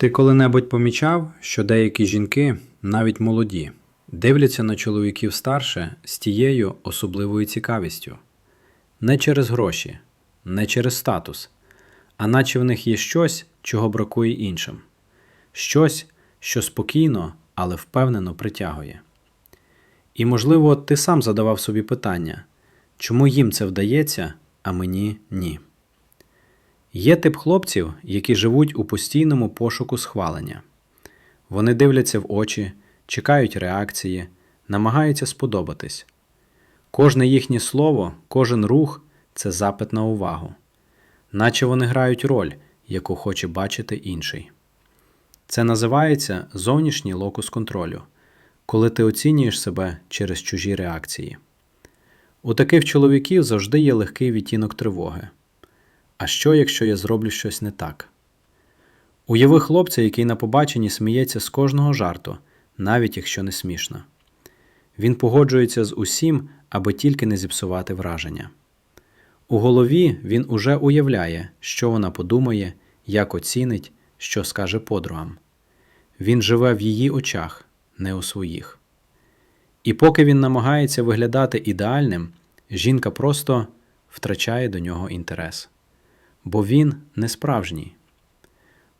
Ти коли-небудь помічав, що деякі жінки, навіть молоді, дивляться на чоловіків старше з тією особливою цікавістю? Не через гроші, не через статус, а наче в них є щось, чого бракує іншим, щось, що спокійно, але впевнено притягує. І, можливо, ти сам задавав собі питання, чому їм це вдається, а мені ні. Є тип хлопців, які живуть у постійному пошуку схвалення. Вони дивляться в очі, чекають реакції, намагаються сподобатись. Кожне їхнє слово, кожен рух це запит на увагу, наче вони грають роль, яку хоче бачити інший. Це називається зовнішній локус контролю, коли ти оцінюєш себе через чужі реакції. У таких чоловіків завжди є легкий відтінок тривоги. А що, якщо я зроблю щось не так? Уяви хлопця, який на побаченні сміється з кожного жарту, навіть якщо не смішно. Він погоджується з усім, аби тільки не зіпсувати враження. У голові він уже уявляє, що вона подумає, як оцінить, що скаже подругам. Він живе в її очах, не у своїх. І поки він намагається виглядати ідеальним, жінка просто втрачає до нього інтерес бо він не справжній.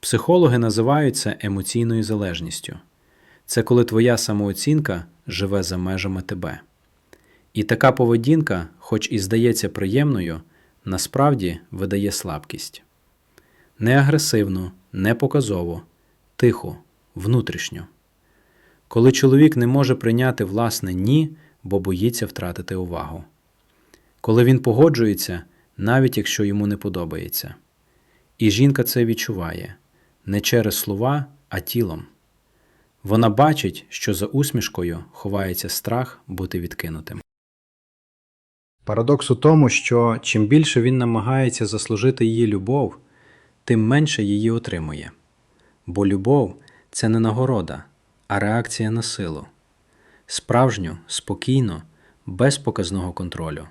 Психологи називають це емоційною залежністю. Це коли твоя самооцінка живе за межами тебе. І така поведінка, хоч і здається приємною, насправді видає слабкість. Не агресивну, не показово, тихо, внутрішньо. Коли чоловік не може прийняти власне ні, бо боїться втратити увагу. Коли він погоджується, навіть якщо йому не подобається. І жінка це відчуває не через слова, а тілом. Вона бачить, що за усмішкою ховається страх бути відкинутим. Парадокс у тому, що чим більше він намагається заслужити її любов, тим менше її отримує. Бо любов це не нагорода, а реакція на силу, справжню, спокійну, без показного контролю.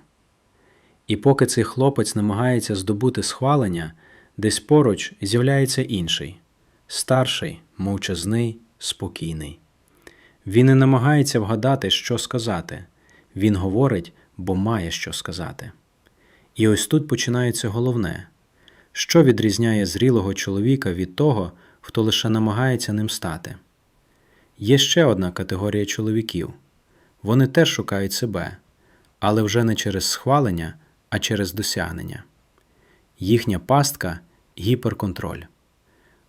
І поки цей хлопець намагається здобути схвалення, десь поруч з'являється інший старший, мовчазний, спокійний. Він не намагається вгадати, що сказати, він говорить, бо має що сказати. І ось тут починається головне що відрізняє зрілого чоловіка від того, хто лише намагається ним стати. Є ще одна категорія чоловіків вони теж шукають себе, але вже не через схвалення а через досягнення. Їхня пастка гіперконтроль.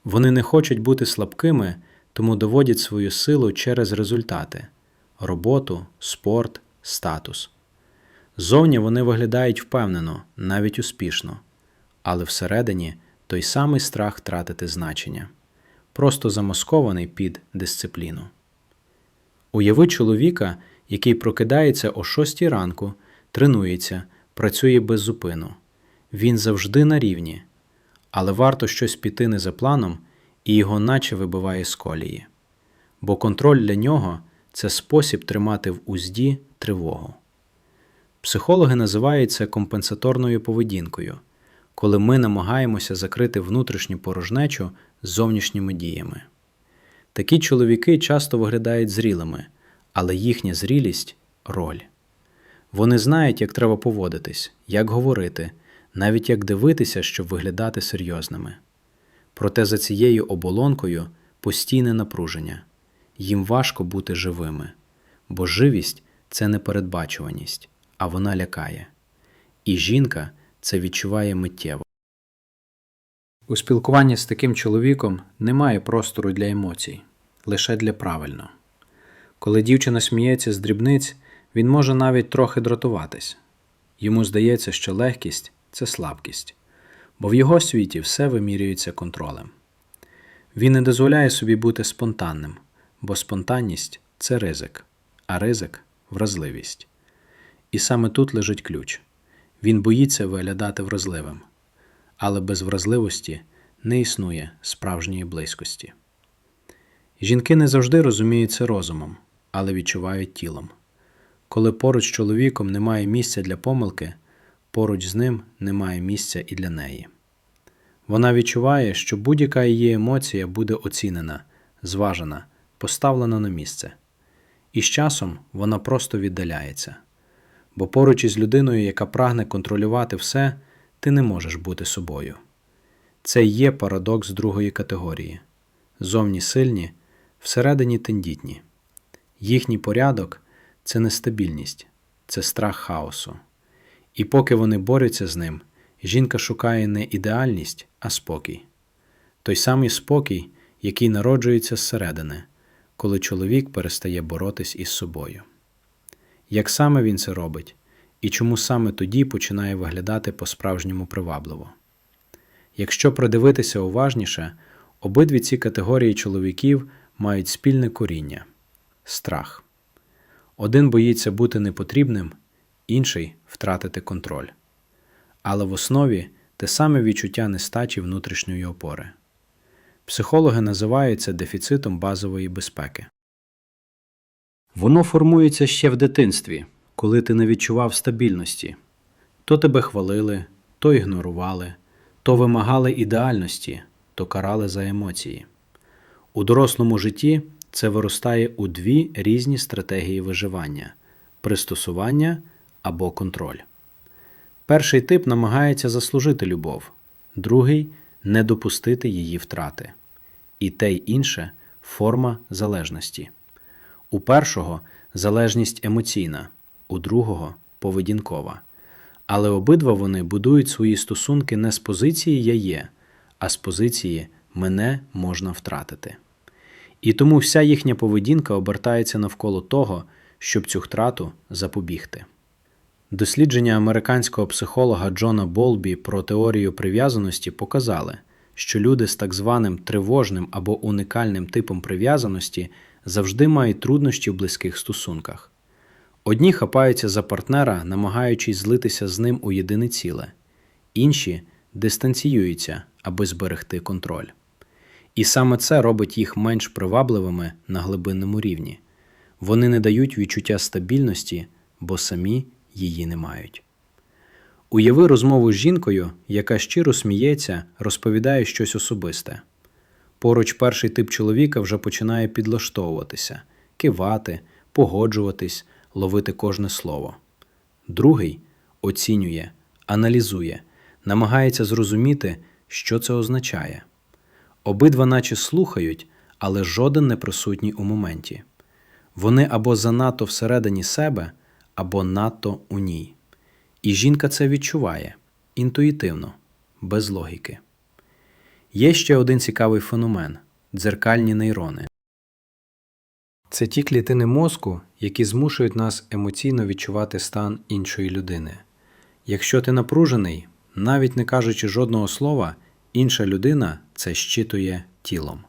Вони не хочуть бути слабкими, тому доводять свою силу через результати роботу, спорт, статус. Зовні вони виглядають впевнено, навіть успішно, але всередині той самий страх втратити значення, просто замаскований під дисципліну. Уяви чоловіка, який прокидається о 6 ранку, тренується працює без зупину. Він завжди на рівні, але варто щось піти не за планом, і його наче вибиває з колії. Бо контроль для нього це спосіб тримати в узді тривогу. Психологи називають це компенсаторною поведінкою, коли ми намагаємося закрити внутрішню порожнечу зовнішніми діями. Такі чоловіки часто виглядають зрілими, але їхня зрілість роль. Вони знають, як треба поводитись, як говорити, навіть як дивитися, щоб виглядати серйозними. Проте за цією оболонкою постійне напруження їм важко бути живими, бо живість це непередбачуваність, а вона лякає. І жінка це відчуває миттєво. У спілкуванні з таким чоловіком немає простору для емоцій, лише для правильно. Коли дівчина сміється з дрібниць, він може навіть трохи дратуватись. Йому здається, що легкість це слабкість, бо в його світі все вимірюється контролем. Він не дозволяє собі бути спонтанним, бо спонтанність це ризик, а ризик вразливість. І саме тут лежить ключ він боїться виглядати вразливим, але без вразливості не існує справжньої близькості. Жінки не завжди розуміють це розумом, але відчувають тілом. Коли поруч з чоловіком немає місця для помилки, поруч з ним немає місця і для неї. Вона відчуває, що будь-яка її емоція буде оцінена, зважена, поставлена на місце. І з часом вона просто віддаляється. Бо поруч із людиною, яка прагне контролювати все, ти не можеш бути собою. Це є парадокс другої категорії. Зовні сильні, всередині тендітні. Їхній порядок це нестабільність, це страх хаосу. І поки вони борються з ним, жінка шукає не ідеальність, а спокій. Той самий спокій, який народжується зсередини, коли чоловік перестає боротись із собою. Як саме він це робить, і чому саме тоді починає виглядати по-справжньому привабливо? Якщо придивитися уважніше, обидві ці категорії чоловіків мають спільне коріння страх. Один боїться бути непотрібним, інший втратити контроль. Але в основі те саме відчуття нестачі внутрішньої опори. Психологи називають це дефіцитом базової безпеки. Воно формується ще в дитинстві, коли ти не відчував стабільності. То тебе хвалили, то ігнорували, то вимагали ідеальності, то карали за емоції. У дорослому житті це виростає у дві різні стратегії виживання пристосування або контроль. Перший тип намагається заслужити любов, другий не допустити її втрати. І те й інше форма залежності. У першого залежність емоційна, у другого поведінкова. Але обидва вони будують свої стосунки не з позиції я є, а з позиції мене можна втратити. І тому вся їхня поведінка обертається навколо того, щоб цю втрату запобігти. Дослідження американського психолога Джона Болбі про теорію прив'язаності показали, що люди з так званим тривожним або уникальним типом прив'язаності завжди мають труднощі в близьких стосунках. Одні хапаються за партнера, намагаючись злитися з ним у єдине ціле, інші дистанціюються, аби зберегти контроль. І саме це робить їх менш привабливими на глибинному рівні. Вони не дають відчуття стабільності, бо самі її не мають. Уяви розмову з жінкою, яка щиро сміється, розповідає щось особисте. Поруч перший тип чоловіка вже починає підлаштовуватися, кивати, погоджуватись, ловити кожне слово. Другий оцінює, аналізує, намагається зрозуміти, що це означає. Обидва наче слухають, але жоден не присутній у моменті. Вони або занадто всередині себе, або надто у ній. І жінка це відчуває інтуїтивно, без логіки. Є ще один цікавий феномен дзеркальні нейрони. Це ті клітини мозку, які змушують нас емоційно відчувати стан іншої людини. Якщо ти напружений, навіть не кажучи жодного слова, інша людина це щитує тілом.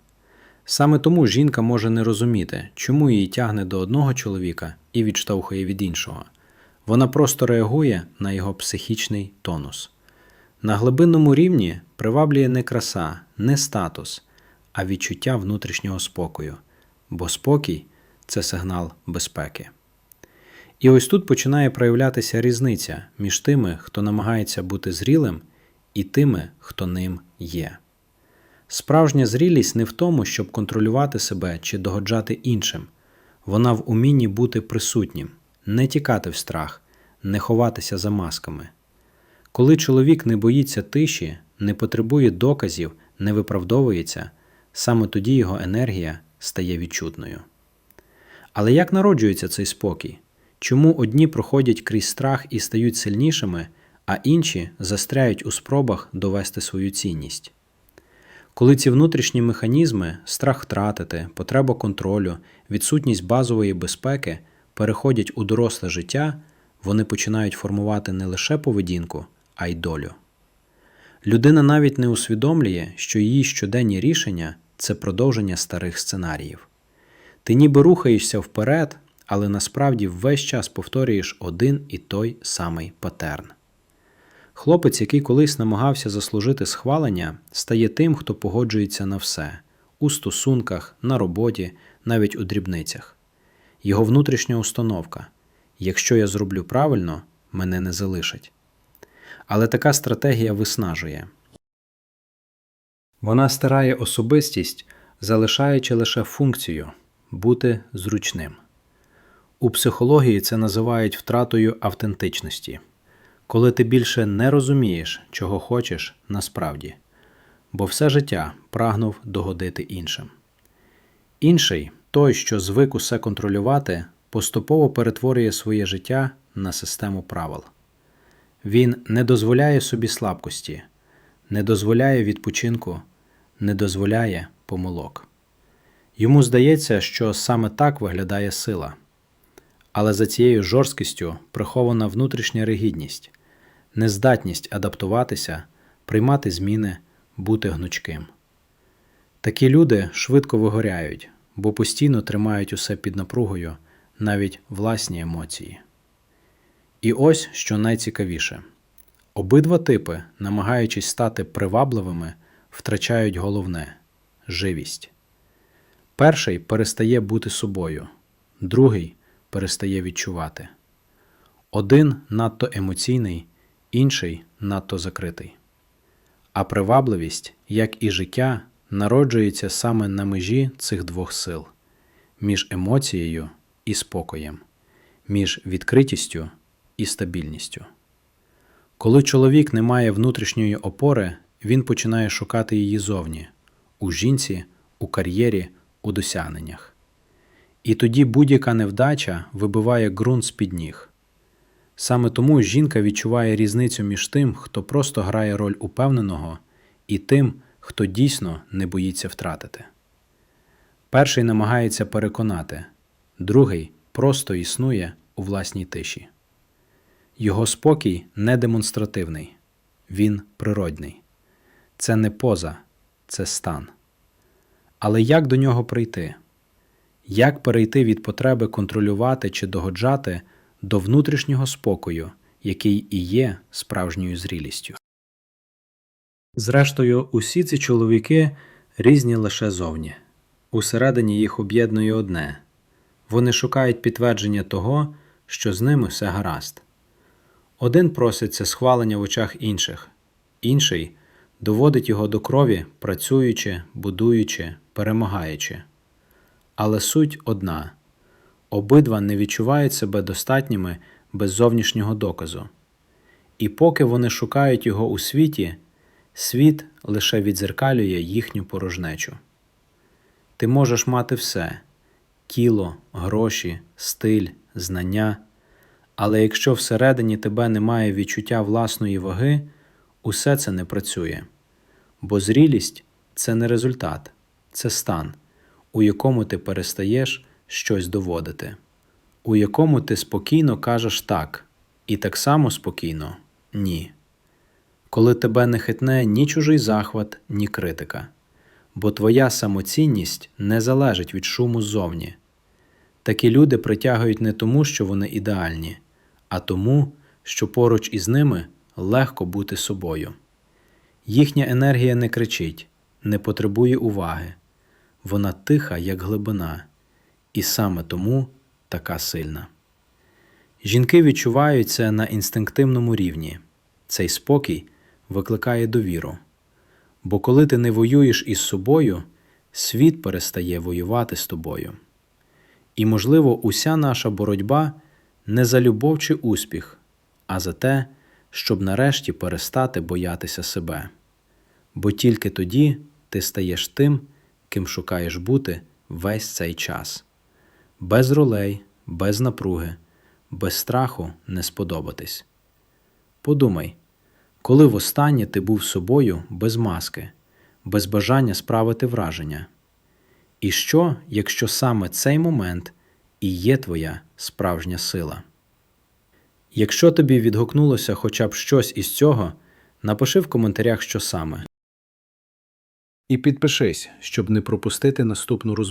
Саме тому жінка може не розуміти, чому її тягне до одного чоловіка і відштовхує від іншого. Вона просто реагує на його психічний тонус. На глибинному рівні приваблює не краса, не статус, а відчуття внутрішнього спокою, бо спокій це сигнал безпеки. І ось тут починає проявлятися різниця між тими, хто намагається бути зрілим, і тими, хто ним є. Справжня зрілість не в тому, щоб контролювати себе чи догоджати іншим, вона в умінні бути присутнім, не тікати в страх, не ховатися за масками. Коли чоловік не боїться тиші, не потребує доказів, не виправдовується, саме тоді його енергія стає відчутною. Але як народжується цей спокій? Чому одні проходять крізь страх і стають сильнішими, а інші застряють у спробах довести свою цінність? Коли ці внутрішні механізми, страх втратити, потреба контролю, відсутність базової безпеки переходять у доросле життя, вони починають формувати не лише поведінку, а й долю. Людина навіть не усвідомлює, що її щоденні рішення це продовження старих сценаріїв. Ти ніби рухаєшся вперед, але насправді весь час повторюєш один і той самий патерн. Хлопець, який колись намагався заслужити схвалення, стає тим, хто погоджується на все у стосунках, на роботі, навіть у дрібницях. Його внутрішня установка якщо я зроблю правильно, мене не залишать. Але така стратегія виснажує. Вона стирає особистість, залишаючи лише функцію бути зручним. У психології це називають втратою автентичності, коли ти більше не розумієш, чого хочеш насправді, бо все життя прагнув догодити іншим. Інший, той, що звик усе контролювати, поступово перетворює своє життя на систему правил. Він не дозволяє собі слабкості, не дозволяє відпочинку, не дозволяє помилок. Йому здається, що саме так виглядає сила. Але за цією жорсткістю прихована внутрішня ригідність, нездатність адаптуватися, приймати зміни, бути гнучким. Такі люди швидко вигоряють, бо постійно тримають усе під напругою, навіть власні емоції. І ось що найцікавіше: обидва типи, намагаючись стати привабливими, втрачають головне живість. Перший перестає бути собою, другий перестає відчувати. Один надто емоційний, інший надто закритий. А привабливість, як і життя, народжується саме на межі цих двох сил між емоцією і спокоєм, між відкритістю і стабільністю. Коли чоловік не має внутрішньої опори, він починає шукати її зовні у жінці, у кар'єрі, у досягненнях. І тоді будь-яка невдача вибиває ґрунт з-під ніг. Саме тому жінка відчуває різницю між тим, хто просто грає роль упевненого, і тим, хто дійсно не боїться втратити. Перший намагається переконати, другий просто існує у власній тиші. Його спокій не демонстративний, він природний. Це не поза, це стан. Але як до нього прийти? Як перейти від потреби контролювати чи догоджати до внутрішнього спокою, який і є справжньою зрілістю? Зрештою, усі ці чоловіки різні лише зовні. Усередині їх об'єднує одне вони шукають підтвердження того, що з ними все гаразд. Один просить це схвалення в очах інших, інший доводить його до крові, працюючи, будуючи, перемагаючи. Але суть одна обидва не відчувають себе достатніми без зовнішнього доказу. І поки вони шукають його у світі, світ лише відзеркалює їхню порожнечу. Ти можеш мати все тіло, гроші, стиль, знання. Але якщо всередині тебе немає відчуття власної ваги, усе це не працює. Бо зрілість це не результат, це стан, у якому ти перестаєш щось доводити, у якому ти спокійно кажеш так, і так само спокійно ні. Коли тебе не хитне ні чужий захват, ні критика, бо твоя самоцінність не залежить від шуму ззовні. Такі люди притягують не тому, що вони ідеальні, а тому, що поруч із ними легко бути собою. Їхня енергія не кричить, не потребує уваги, вона тиха, як глибина, і саме тому така сильна. Жінки відчувають це на інстинктивному рівні. Цей спокій викликає довіру. Бо коли ти не воюєш із собою, світ перестає воювати з тобою. І, можливо, уся наша боротьба не за любов чи успіх, а за те, щоб нарешті перестати боятися себе. Бо тільки тоді ти стаєш тим, ким шукаєш бути весь цей час, без ролей, без напруги, без страху не сподобатись. Подумай, коли востаннє ти був собою без маски, без бажання справити враження. І що, якщо саме цей момент і є твоя справжня сила? Якщо тобі відгукнулося хоча б щось із цього, напиши в коментарях, що саме. І підпишись, щоб не пропустити наступну розмову.